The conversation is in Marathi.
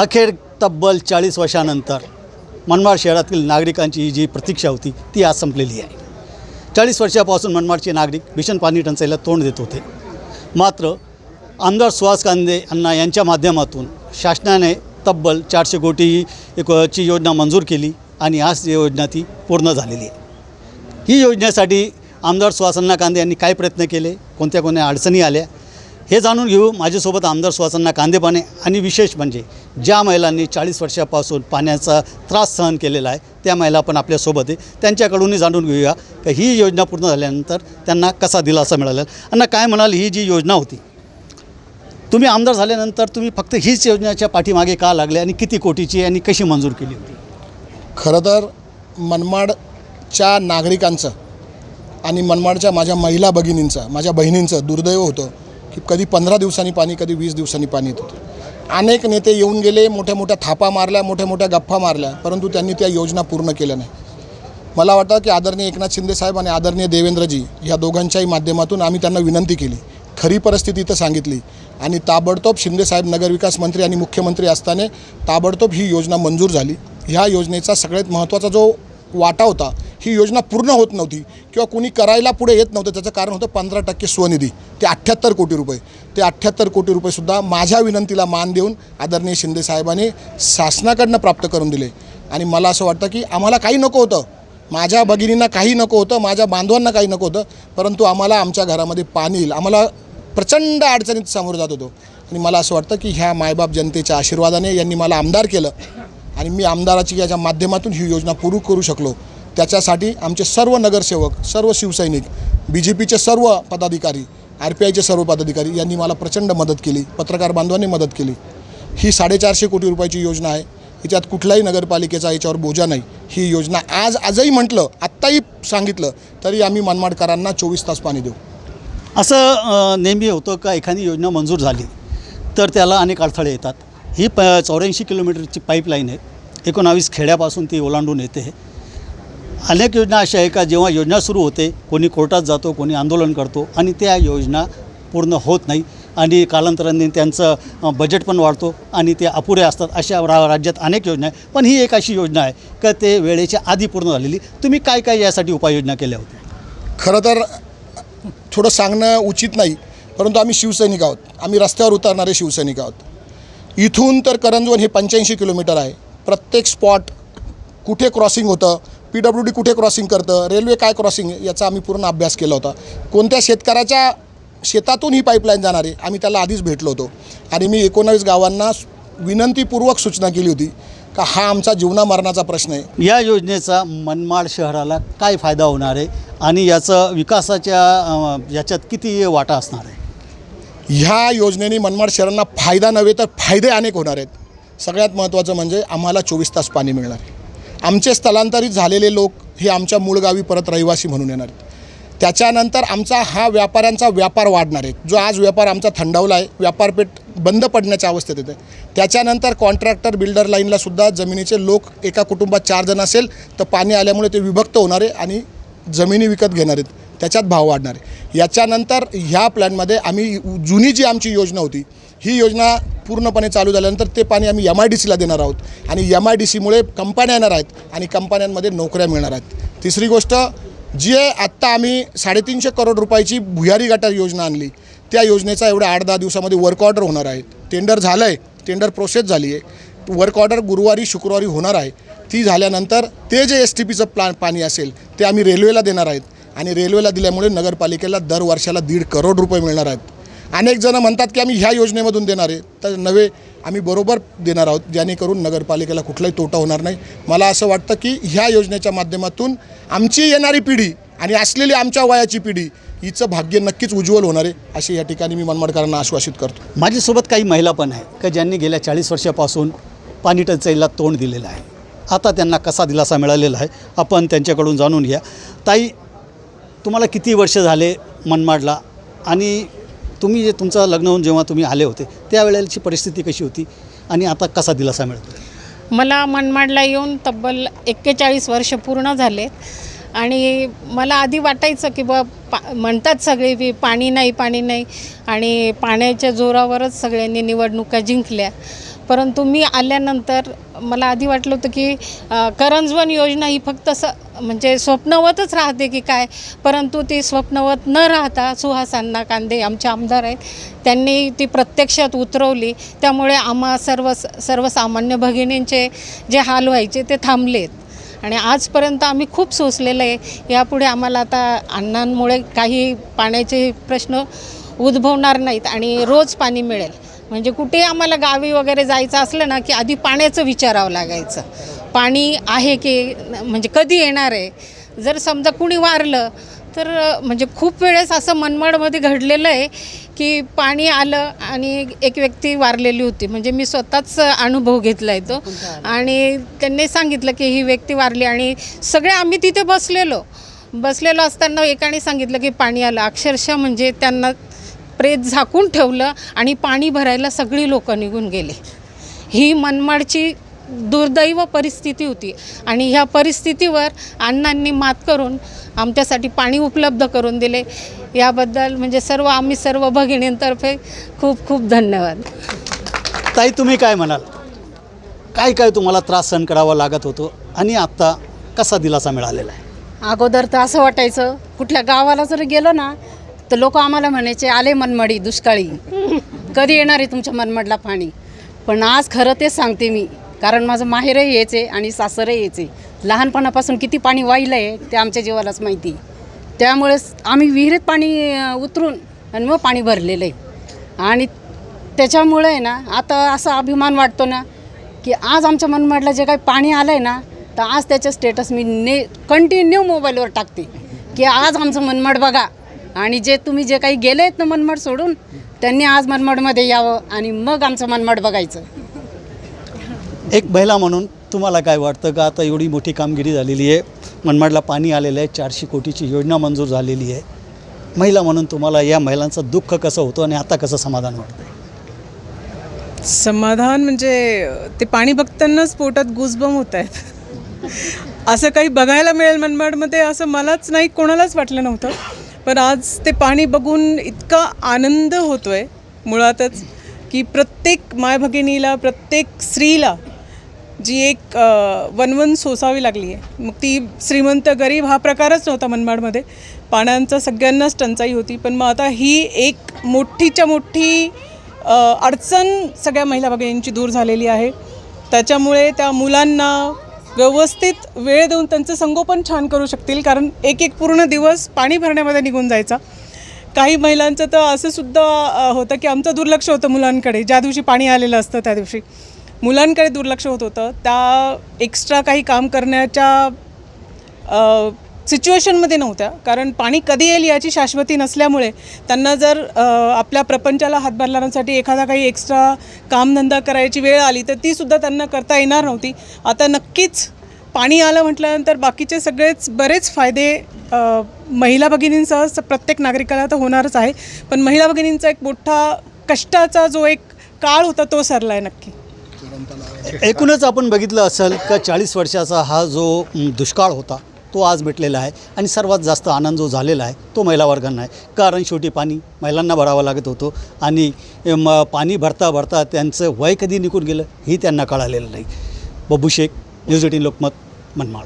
अखेर तब्बल चाळीस वर्षानंतर मनमाड शहरातील नागरिकांची ही जी प्रतीक्षा होती ती आज संपलेली आहे. चाळीस वर्षापासून मनमाडचे नागरिक भीषण पाणी टंचाईला तोंड देत होते. मात्र आमदार सुहास कांदे यांना यांच्या माध्यमातून शासनाने तब्बल चारशे कोटी एक ची योजना मंजूर केली आणि आज योजना ती पूर्ण झालेली आहे. ही योजनेसाठी आमदार सुहासन्ना कांदे यांनी काय प्रयत्न केले? कोणत्या कोणत्या अडचणी आल्या? हे जाणून घेऊ माझ्यासोबत आमदार सुहासांना कांदेपाने आणि विशेष म्हणजे ज्या महिलांनी चाळीस वर्षापासून पाण्याचा त्रास सहन केलेला आहे त्या महिला पण आपल्यासोबत आहे. त्यांच्याकडूनही जाणून घेऊया का ही योजना पूर्ण झाल्यानंतर त्यांना कसा दिलासा मिळाला? आणि काय म्हणाल? ही जी योजना होती तुम्ही आमदार झाल्यानंतर तुम्ही फक्त हीच योजनेच्या पाठीमागे का लागले आणि किती कोटीची आणि कशी मंजूर केली होती? खरं तर मनमाडच्या नागरिकांचं आणि मनमाडच्या माझ्या महिला भगिनींचं माझ्या बहिणींचं दुर्दैव होतं. की कधी पंधरा दिवसांनी पाणी कधी वीस दिवसांनी पाणी येत होतं. अनेक नेते येऊन गेले मोठ्या मोठ्या थापा मारल्या मोठ्या मोठ्या गप्पा मारल्या परंतु त्यांनी त्या योजना पूर्ण केल्या नाही. मला वाटतं की आदरणीय एकनाथ शिंदेसाहेब आणि आदरणीय देवेंद्रजी या दोघांच्याही माध्यमातून आम्ही त्यांना विनंती केली. खरी परिस्थिती तर सांगितली. आणि ताबडतोब शिंदेसाहेब नगरविकास मंत्री आणि मुख्यमंत्री असताना ताबडतोब ही योजना मंजूर झाली. ह्या योजनेचा सगळ्यात महत्त्वाचा जो वाटा होता ही योजना पूर्ण होत नव्हती किंवा कुणी करायला पुढे येत नव्हतं. त्याचं कारण होतं पंधरा टक्के स्वनिधी. ते अठ्ठ्याहत्तर कोटी रुपये. ते अठ्ठ्याहत्तर कोटी रुपयेसुद्धा माझ्या विनंतीला मान देऊन आदरणीय शिंदेसाहेबांनी शासनाकडनं प्राप्त करून दिले. आणि मला असं वाटतं की आम्हाला काही नको होतं. माझ्या भगिनींना काही नको होतं माझ्या बांधवांना काही नको होतं परंतु आम्हाला आमच्या घरामध्ये पाणी येईल. आम्हाला प्रचंड अडचणीत सामोरं जात होतो. आणि मला असं वाटतं की ह्या मायबाप जनतेच्या आशीर्वादाने यांनी मला आमदार केलं. आणि मी आमदाराची याच्या माध्यमातून ही योजना पूर्ण करू शकलो. त्याच्यासाठी आमचे सर्व नगरसेवक सर्व शिवसैनिक बी जे पीचे सर्व पदाधिकारी आर पी आयचे सर्व पदाधिकारी यांनी मला प्रचंड मदत केली पत्रकार बांधवांनी मदत केली. ही साडेचारशे कोटी रुपयाची योजना आहे. याच्यात कुठल्याही नगरपालिकेचा याच्यावर बोजा नाही. ही योजना आज आजही म्हटलं आत्ताही सांगितलं तरी आम्ही मनमाडकरांना चोवीस तास पाणी देऊ. असं नेहमी होतं का एखादी योजना मंजूर झाली तर त्याला अनेक अडथळे येतात. ही प चौऱ्याऐंशी किलोमीटरची पाईपलाईन आहे. एकोणावीस खेड्यापासून ती ओलांडून येते. अनेक योजना अशा आहे का जेव्हा योजना सुरू होते कोणी कोर्टात जातो कोणी आंदोलन करतो आणि त्या योजना पूर्ण होत नाही आणि कालांतराने त्यांचं बजेट पण वाढतो आणि ते अपुरे असतात अशा रा राज्यात अनेक योजना आहे. पण ही एक अशी योजना आहे का ते वेळेच्या आधी पूर्ण झालेली. तुम्ही काय काय यासाठी उपाययोजना केल्या होत्या? खरं तर थोडं सांगणं उचित नाही परंतु आम्ही शिवसैनिक आहोत. आम्ही रस्त्यावर उतरणारे शिवसैनिक आहोत. इथून तर करंजवन हे पंच्याऐंशी किलोमीटर आहे. प्रत्येक स्पॉट कुठे क्रॉसिंग होतं पी डब्ल्यू डी कुठे क्रॉसिंग करतं? रेल्वे काय क्रॉसिंग याचा आम्ही पूर्ण अभ्यास केला होता. कोणत्या शेतकऱ्याच्या शेतातून ही पाईपलाईन जाणार आहे? आम्ही त्याला आधीच भेटलो होतो. आणि मी एकोणावीस गावांना विनंतीपूर्वक सूचना केली होती का हा आमचा जीवना मरणाचा प्रश्न आहे. या योजनेचा मनमाड शहराला काय फायदा होणार आहे? आणि याचं विकासाच्या याच्यात किती वाटा असणार आहे? ह्या योजनेने मनमाड शहरांना फायदा नव्हे तर फायदे अनेक होणार आहेत. सगळ्यात महत्त्वाचं म्हणजे आम्हाला चोवीस तास पाणी मिळणार आहे. आमचे स्थलांतरित झालेले लोक हे आमच्या मूळ गावी परत रहिवासी म्हणून येणार आहेत. त्याच्यानंतर आमचा हा व्यापाऱ्यांचा व्यापार वाढणार आहे. जो आज व्यापार आमचा थंडावला आहे व्यापारपेठ बंद पडण्याच्या अवस्थेत येते त्याच्यानंतर कॉन्ट्रॅक्टर बिल्डर लाईनला सुद्धा जमिनीचे लोक एका कुटुंबात चार जण असेल तर पाणी आल्यामुळे ते विभक्त होणार आहे आणि जमिनी विकत घेणार आहेत. त्याच्यात भाव वाढणार आहे. याच्यानंतर ह्या प्लॅनमध्ये आम्ही जुनी जी आमची योजना होती ही योजना पूर्णपणे चालू झाल्यानंतर ते पाणी आम्ही एम आय डी सीला देणार आहोत. आणि एम आय डी सीमुळे कंपन्या येणार आहेत आणि कंपन्यांमध्ये नोकऱ्या मिळणार आहेत. तिसरी गोष्ट जी आहे आत्ता आम्ही साडेतीनशे करोड रुपयाची भुयारी गटार योजना आणली त्या योजनेचा एवढ्या आठ दहा दिवसामध्ये वर्क ऑर्डर होणार आहे. टेंडर झालं आहे टेंडर प्रोसेस झाली आहे वर्क ऑर्डर गुरुवारी शुक्रवारी होणार आहे. ती झाल्यानंतर ते जे एस टी पीचं प्ला पाणी असेल ते आम्ही रेल्वेला देणार आहेत. आणि रेल्वेला दिल्यामुळे नगरपालिकेला दर वर्षाला दीड करोड रुपये मिळणार आहेत. अनेक जणं म्हणतात की आम्ही ह्या योजनेमधून देणार आहे. तर नव्हे आम्ही बरोबर देणार आहोत जेणेकरून नगरपालिकेला कुठलाही तोटा होणार नाही. मला असं वाटतं की ह्या योजनेच्या माध्यमातून आमची येणारी पिढी आणि असलेली आमच्या वयाची पिढी हिचं भाग्य नक्कीच उज्ज्वल होणार आहे अशी या ठिकाणी मी मनमाडकरांना आश्वासित करतो. माझ्यासोबत काही महिला पण आहे का ज्यांनी गेल्या चाळीस वर्षापासून पाणी टंचाईला तोंड दिलेलं आहे. आता त्यांना कसा दिलासा मिळालेला आहे आपण त्यांच्याकडून जाणून घ्या. ताई तुम्हाला किती वर्ष झाले मनमाडला आणि तुम्ही जे तुमचं लग्न होऊन जेव्हा तुम्ही आले होते त्यावेळेची परिस्थिती कशी होती आणि आता कसा दिलासा मिळतो मला मनमाडला येऊन तब्बल एक्केचाळीस वर्ष पूर्ण झाले आणि मला आधी वाटायचं की बा पा म्हणतात सगळे की पाणी नाही पाणी नाही. आणि पाण्याच्या जोरावरच सगळ्यांनी निवडणुका जिंकल्या. परंतु मी आल्यानंतर मला आधी वाटलं होतं की करंजवन योजना ही फक्त स म्हणजे स्वप्नवतच राहते की काय? परंतु ती स्वप्नवत न राहता सुहासांना कांदे आमचे आमदार आहेत त्यांनी ती प्रत्यक्षात उतरवली. त्यामुळे आम्हा सर्व सर्वसामान्य भगिनींचे जे हाल व्हायचे ते थांबलेत. आणि आजपर्यंत आम्ही खूप सोसलेलं आहे. यापुढे आम्हाला आता अण्णांमुळे काही पाण्याचे प्रश्न उद्भवणार नाहीत आणि रोज पाणी मिळेल. म्हणजे कुठे आम्हाला गावी वगैरे जायचं असलं ना की आधी पाण्याचं विचारावं लागायचं. पाणी आहे की म्हणजे कधी येणार आहे? जर समजा कुणी वारलं तर म्हणजे खूप वेळेस असं मनमाडमध्ये घडलेलं आहे की पाणी आलं आणि एक व्यक्ती वारलेली होती. म्हणजे मी स्वतःच अनुभव घेतला आहे तो. आणि त्यांनी सांगितलं की ही व्यक्ती वारली आणि सगळे आम्ही तिथे बसलेलो. बसलेलो असताना एकाने सांगितलं की पाणी आलं. अक्षरशः म्हणजे त्यांना प्रेत झाकून ठेवलं आणि पाणी भरायला सगळी लोकं निघून गेले. ही मनमाडची दुर्दैव परिस्थिती होती. आणि ह्या परिस्थितीवर अण्णांनी मात करून आमच्यासाठी पाणी उपलब्ध करून दिले. याबद्दल म्हणजे सर्व आम्ही सर्व भगिनींतर्फे खूप खूप धन्यवाद. ताई तुम्ही काय म्हणाल? काय काय तुम्हाला त्रास सहन करावा लागत होतो आणि आत्ता कसा दिलासा मिळालेला आहे? अगोदर तर असं वाटायचं कुठल्या गावाला जर गेलो ना तर लोक आम्हाला म्हणायचे आले मनमडी दुष्काळी. कधी येणार आहे तुमच्या मनमडला पाणी? पण आज खरं तेच सांगते मी कारण माझं माहेरही यायचे आणि सासरही यायचे लहानपणापासून किती पाणी वाहिलं आहे ते आमच्या जीवालाच माहिती त्यामुळेच आम्ही विहिरीत पाणी उतरून आणि मग पाणी भरलेलं आहे. आणि त्याच्यामुळे आहे ना आता असा अभिमान वाटतो ना की आज आमच्या मनमाडला जे काही पाणी आलं आहे ना तर आज त्याचं स्टेटस मी ने कंटिन्यू मोबाईलवर टाकते की आज आमचं मनमाड बघा. आणि जे तुम्ही जे काही गेले आहेत ना मनमाड सोडून त्यांनी आज मनमाडमध्ये यावं आणि मग आमचं मनमाड बघायचं. एक महिला म्हणून तुम्हाला काय वाटतं का? आता एवढी मोठी कामगिरी झालेली आहे. मनमाडला पाणी आलेलं आहे. चारशे कोटीची योजना मंजूर झालेली आहे. महिला म्हणून तुम्हाला या महिलांचं दुःख कसं होतं आणि आता कसं समाधान वाटतं समाधान म्हणजे ते पाणी बघतानाच पोटात गुजबम होत आहेत. असं काही बघायला मिळेल मनमाडमध्ये असं मलाच नाही कोणालाच वाटलं नव्हतं. पण आज ते पाणी बघून इतका आनंद होतो आहे मुळातच की प्रत्येक मायभगिनीला प्रत्येक स्त्रीला जी एक वनवन सोसावी लागली आहे मग ती श्रीमंत गरीब हा प्रकारच नव्हता मनमाडमध्ये. पाण्याचा सगळ्यांनाच टंचाई होती. पण मग आता ही एक मोठीच्या मोठी अडचण सगळ्या महिला भगिनींची दूर झालेली आहे. त्याच्यामुळे त्या मुलांना व्यवस्थित वेळ देऊन त्यांचं संगोपन छान करू शकतील कारण एक एक पूर्ण दिवस पाणी भरण्यामध्ये निघून जायचा. काही महिलांचं तर असं सुद्धा होतं की आमचं दुर्लक्ष होतं मुलांकडे. ज्या दिवशी पाणी आलेलं असतं त्या दिवशी. मुलांकडे दुर्लक्ष होत होतं. त्या एक्स्ट्रा काही काम करण्याच्या सिच्युएशनमध्ये नव्हत्या. कारण पाणी कधी येईल याची शाश्वती नसल्यामुळे त्यांना जर आपल्या प्रपंचाला हातभार लावण्यासाठी एखादा काही एक्स्ट्रा कामधंदा करायची वेळ आली तर तीसुद्धा त्यांना करता येणार नव्हती. आता नक्कीच पाणी आलं म्हटल्यानंतर बाकीचे सगळेच बरेच फायदे महिला भगिनींसह प्रत्येक नागरिकाला तर होणारच आहे. पण महिला भगिनींचा एक मोठा कष्टाचा जो एक काळ होता तो सरला आहे नक्की. एकूणच आपण बघितलं असेल का चाळीस वर्षाचा हा जो दुष्काळ होता तो आज भेटलेला आहे आणि सर्वात जास्त आनंद जो झालेला आहे तो महिला वर्गांना आहे. कारण शेवटी पाणी महिलांना भरावं लागत होतं आणि म पाणी भरता भरता त्यांचं वय कधी निघून गेलं हे त्यांना कळालेलं नाही. Babbu Shaikh news eighteen Lokmat Manmad.